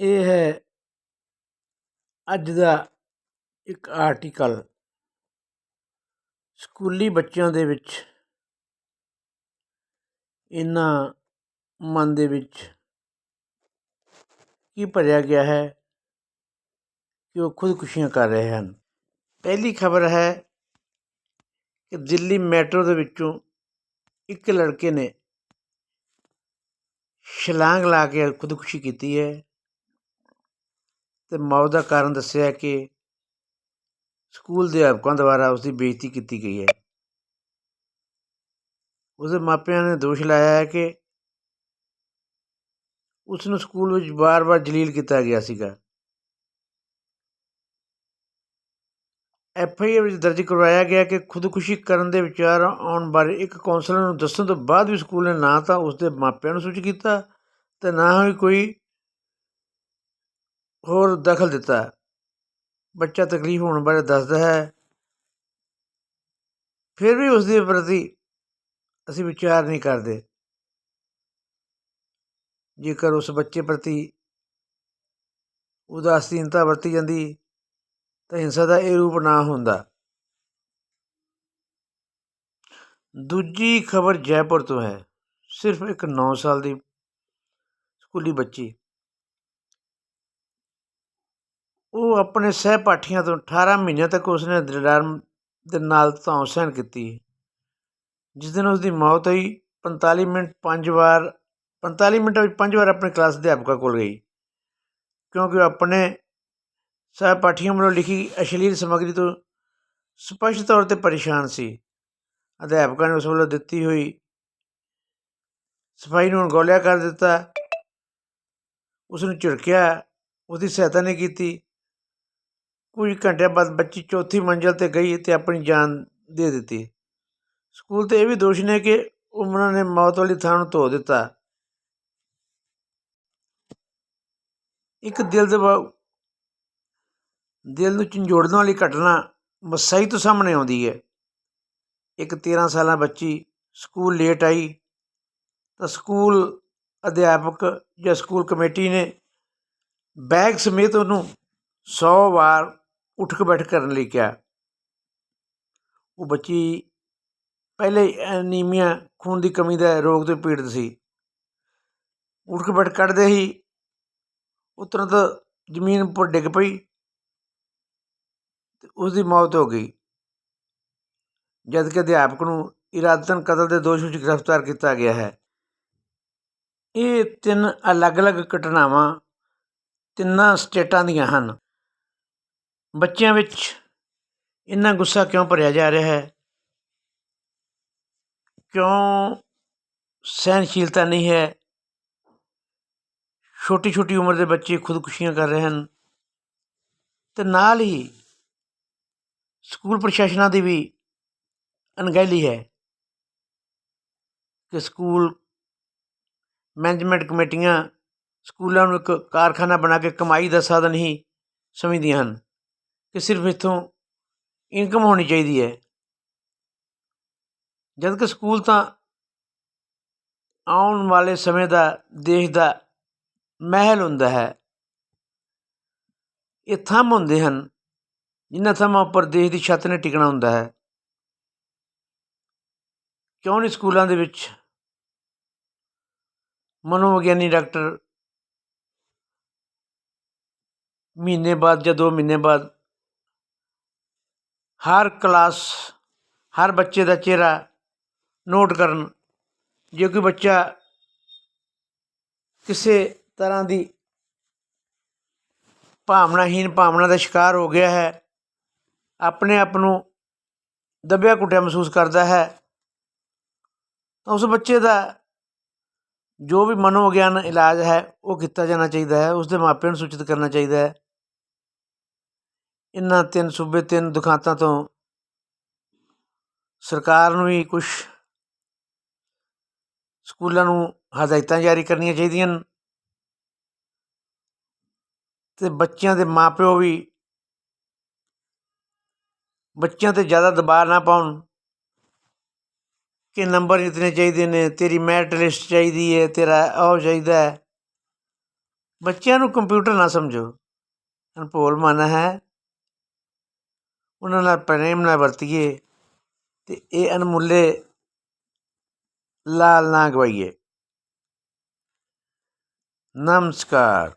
ਇਹ ਹੈ ਅੱਜ ਦਾ ਇੱਕ ਆਰਟੀਕਲ ਸਕੂਲੀ ਬੱਚਿਆਂ ਦੇ ਵਿੱਚ, ਇਹਨਾਂ ਮਨ ਦੇ ਵਿੱਚ ਕੀ ਭਰਿਆ ਗਿਆ ਹੈ ਕਿ ਉਹ ਖੁਦਕੁਸ਼ੀਆਂ ਕਰ ਰਹੇ ਹਨ। ਪਹਿਲੀ ਖਬਰ ਹੈ ਕਿ ਦਿੱਲੀ ਮੈਟਰੋ ਦੇ ਵਿੱਚੋਂ ਇੱਕ ਲੜਕੇ ਨੇ ਛਲਾਂਗ ਲਾ ਕੇ ਖੁਦਕੁਸ਼ੀ ਕੀਤੀ ਹੈ। ਅਤੇ ਮੌਤ ਦਾ ਕਾਰਨ ਦੱਸਿਆ ਕਿ ਸਕੂਲ ਦੇ ਅਧਿਆਪਕਾਂ ਦੁਆਰਾ ਉਸ ਦੀ ਬੇਇੱਜ਼ਤੀ ਕੀਤੀ ਗਈ ਹੈ। ਉਸਦੇ ਮਾਪਿਆਂ ਨੇ ਦੋਸ਼ ਲਾਇਆ ਹੈ ਕਿ ਉਸ ਨੂੰ ਸਕੂਲ ਵਿੱਚ ਵਾਰ-ਵਾਰ ਜਲੀਲ ਕੀਤਾ ਗਿਆ ਸੀਗਾ। ਐਫ ਆਈ ਆਰ ਵਿੱਚ ਦਰਜ ਕਰਵਾਇਆ ਗਿਆ ਕਿ ਖੁਦਕੁਸ਼ੀ ਕਰਨ ਦੇ ਵਿਚਾਰ ਆਉਣ ਬਾਰੇ ਇੱਕ ਕਾਉਂਸਲਰ ਨੂੰ ਦੱਸਣ ਤੋਂ ਬਾਅਦ ਵੀ ਸਕੂਲ ਨੇ ਨਾ ਤਾਂ ਉਸ ਦੇ ਮਾਪਿਆਂ ਨੂੰ ਸੂਚਿਤ ਕੀਤਾ ਤੇ ਨਾ ਹੀ ਕੋਈ ਹੋਰ ਦਖਲ ਦਿੱਤਾ। ਬੱਚਾ ਤਕਲੀਫ ਹੋਣ ਬਾਰੇ ਦੱਸਦਾ ਹੈ। ਫਿਰ ਵੀ ਉਸ ਦੇ ਪ੍ਰਤੀ ਅਸੀਂ ਵਿਚਾਰ ਨਹੀਂ ਕਰਦੇ। ਜੇਕਰ ਉਸ ਬੱਚੇ ਪ੍ਰਤੀ ਉਦਾਸੀਨਤਾ ਵਰਤੀ ਜਾਂਦੀ, ਤਾਂ ਹਿੰਸਾ ਦਾ ਇਹ ਰੂਪ ਨਾ ਹੁੰਦਾ। ਦੂਜੀ ਖਬਰ ਜੈਪੁਰ ਤੋਂ ਹੈ। ਸਿਰਫ ਇੱਕ 9 ਸਾਲ ਦੀ ਸਕੂਲੀ ਬੱਚੀ। ਉਹ ਆਪਣੇ ਸਹਿਪਾਠੀਆਂ ਤੋਂ 18 ਮਹੀਨਿਆਂ ਤੱਕ ਉਸਨੇ ਦ੍ਰਿੜਾਰ ਦੇ ਨਾਲ ਧੌਂ ਸਹਿਣ ਕੀਤੀ। ਜਿਸ ਦਿਨ ਉਸ ਦੀ ਮੌਤ ਹੋਈ 45 ਮਿੰਟ ਪੰਜ ਵਾਰ 45 ਮਿੰਟਾਂ ਵਿੱਚ ਪੰਜ ਵਾਰ ਆਪਣੇ ਕਲਾਸ ਅਧਿਆਪਕਾਂ ਕੋਲ ਗਈ। ਕਿਉਂਕਿ ਉਹ ਆਪਣੇ ਸਹਿਪਾਠੀਆਂ ਵੱਲੋਂ ਲਿਖੀ ਅਸ਼ਲੀਲ ਸਮੱਗਰੀ ਤੋਂ ਸਪਸ਼ਟ ਤੌਰ ਤੇ ਪਰੇਸ਼ਾਨ ਸੀ। ਅਧਿਆਪਕਾਂ ਨੇ ਉਸ ਵੱਲੋਂ ਦਿੱਤੀ ਹੋਈ ਸਫ਼ਾਈ ਨੂੰ ਅਣਗੌਲਿਆ ਕਰ ਦਿੱਤਾ। ਉਸ ਨੂੰ ਝਿੜਕਿਆ ਉਸ ਸਹਾਇਤਾ ਨਹੀਂ ਕੀਤੀ। ਕੁਝ ਘੰਟਿਆਂ ਬਾਅਦ ਬੱਚੀ ਚੌਥੀ ਮੰਜ਼ਲ ਤੇ ਗਈ ਤੇ ਆਪਣੀ ਜਾਨ ਦੇ ਦਿੱਤੀ। ਸਕੂਲ ਤੇ ਇਹ ਵੀ ਦੋਸ਼ ਨੇ ਕਿ ਉਹਨਾਂ ਨੇ ਮੌਤ ਵਾਲੀ ਥਾਂ ਨੂੰ ਧੋ ਦਿੱਤਾ। ਇੱਕ ਦਿਲ ਦੇ ਦਿਲ ਨੂੰ ਝੰਜੋੜਨ ਵਾਲੀ ਘਟਨਾ ਮਸਾਈ ਤੋਂ ਸਾਹਮਣੇ ਆਉਂਦੀ ਹੈ। ਇੱਕ 13 ਸਾਲਾਂ ਬੱਚੀ ਸਕੂਲ ਲੇਟ ਆਈ ਤਾਂ ਸਕੂਲ ਅਧਿਆਪਕ ਜਾਂ ਸਕੂਲ ਕਮੇਟੀ ਨੇ ਬੈਗ ਸਮੇਤ ਉਹਨੂੰ 100 ਵਾਰ ਉੱਠ ਕੇ ਬੈਠ ਕਰਨ ਲਈ ਕਿਹਾ। ਉਹ ਬੱਚੀ ਪਹਿਲੇ ਐਨੀਮੀਆ ਖੂਨ ਦੀ ਕਮੀ ਦਾ ਰੋਗ ਤੋਂ ਪੀੜਤ ਸੀ। ਉੱਠ ਕੇ ਬੈਠ ਕੱਢਦੇ ਹੀ ਉਹ ਤੁਰੰਤ ਜ਼ਮੀਨ ਉੱਪਰ ਡਿੱਗ ਪਈ ਤੇ ਉਸ ਦੀ ਮੌਤ ਹੋ ਗਈ। ਜਦ ਕਿ ਅਧਿਆਪਕ ਨੂੰ ਇਰਾਦਤਨ ਕਤਲ ਦੇ ਦੋਸ਼ ਵਿੱਚ ਗ੍ਰਿਫਤਾਰ ਕੀਤਾ ਗਿਆ ਹੈ। ਇਹ ਤਿੰਨ ਅਲੱਗ-ਅਲੱਗ ਘਟਨਾਵਾਂ ਤਿੰਨਾਂ ਸਟੇਟਾਂ ਦੀਆਂ ਹਨ। ਬੱਚਿਆਂ ਵਿੱਚ ਇੰਨਾ ਗੁੱਸਾ ਕਿਉਂ ਭਰਿਆ ਜਾ ਰਿਹਾ ਹੈ ਕਿਉਂ ਸਹਿਨਸ਼ੀਲਤਾ ਨਹੀਂ ਹੈ ਛੋਟੀ ਛੋਟੀ ਉਮਰ ਦੇ ਬੱਚੇ ਖੁਦਕੁਸ਼ੀਆਂ ਕਰ ਰਹੇ ਹਨ ਤੇ ਨਾਲ ਹੀ ਸਕੂਲ ਪ੍ਰਸ਼ਾਸਨਾਂ ਦੀ ਵੀ ਅਣਗਹਿਲੀ ਹੈ ਕਿ ਸਕੂਲ ਮੈਨੇਜਮੈਂਟ ਕਮੇਟੀਆਂ ਸਕੂਲਾਂ ਨੂੰ ਇੱਕ ਕਾਰਖਾਨਾ ਬਣਾ ਕੇ ਕਮਾਈ ਦਾ ਸਾਧਨ ਹੀ ਸਮਝਦੀਆਂ ਹਨ ਕਿ ਸਿਰਫ ਇੱਥੋਂ ਇਨਕਮ ਹੋਣੀ ਚਾਹੀਦੀ ਹੈ। ਜਦ ਕਿ ਸਕੂਲ ਤਾਂ ਆਉਣ ਵਾਲੇ ਸਮੇਂ ਦਾ, ਦੇਸ਼ ਦਾ ਮਹਿਲ ਹੁੰਦਾ ਹੈ। ਇਹ ਥੰਮ ਹੁੰਦੇ ਹਨ ਜਿਨ੍ਹਾਂ ਥੰਮਾਂ ਉੱਪਰ ਦੇਸ਼ ਦੀ ਛੱਤ ਨੇ ਟਿਕਣਾ ਹੁੰਦਾ ਹੈ। ਕਿਉਂ ਨਹੀਂ ਸਕੂਲਾਂ ਦੇ ਵਿੱਚ ਮਨੋਵਿਗਿਆਨੀ ਡਾਕਟਰ ਮਹੀਨੇ ਬਾਅਦ ਜਾਂ 2 ਮਹੀਨੇ ਬਾਅਦ ਹਰ ਕਲਾਸ, ਹਰ ਬੱਚੇ ਦਾ ਚਿਹਰਾ ਨੋਟ ਕਰਨ, ਜੇ ਕੋਈ ਬੱਚਾ ਕਿਸੇ ਤਰ੍ਹਾਂ ਦੀ ਭਾਵਨਾਹੀਨ ਭਾਵਨਾ ਦਾ ਸ਼ਿਕਾਰ ਹੋ ਗਿਆ ਹੈ, ਆਪਣੇ ਆਪ ਨੂੰ ਦੱਬਿਆ ਕੁੱਟਿਆ ਮਹਿਸੂਸ ਕਰਦਾ ਹੈ, ਤਾਂ ਉਸ ਬੱਚੇ ਦਾ ਜੋ ਵੀ ਮਨੋਵਿਗਿਆਨ ਇਲਾਜ ਹੈ, ਉਹ ਕੀਤਾ ਜਾਣਾ ਚਾਹੀਦਾ ਹੈ ਉਸ ਦੇ ਮਾਪਿਆਂ ਨੂੰ ਸੂਚਿਤ ਕਰਨਾ ਚਾਹੀਦਾ ਹੈ। ਇਹਨਾਂ ਤਿੰਨ ਸੂਬੇ, ਤਿੰਨ ਦੁਖਾਂਤਾਂ ਤੋਂ ਸਰਕਾਰ ਨੂੰ ਵੀ ਕੁਝ ਸਕੂਲਾਂ ਨੂੰ ਹਦਾਇਤਾਂ ਜਾਰੀ ਕਰਨੀਆਂ ਚਾਹੀਦੀਆਂ ਹਨ ਤੇ ਬੱਚਿਆਂ ਦੇ ਮਾਪਿਓ ਵੀ ਬੱਚਿਆਂ ਤੇ ਜ਼ਿਆਦਾ ਦਬਾਅ ਨਾ ਪਾਉਣ ਕਿ ਨੰਬਰ ਇਤਨੇ ਚਾਹੀਦੇ ਨੇ, ਤੇਰੀ ਮੈਰਿਟ ਲਿਸਟ ਚਾਹੀਦੀ ਹੈ, ਤੇਰਾ ਉਹ ਚਾਹੀਦਾ ਹੈ। ਬੱਚਿਆਂ ਨੂੰ ਕੰਪਿਊਟਰ ਨਾ ਸਮਝੋ। ਅਨਭੋਲ ਮਨ ਹੈ। ਉਹਨਾਂ ਨਾਲ ਪ੍ਰੇਮ ਨਾਲ ਵਰਤੀਏ ਅਤੇ ਇਹ ਅਣਮੁੱਲੇ ਲਾਲ ਨਾ ਗਵਾਈਏ। ਨਮਸਕਾਰ।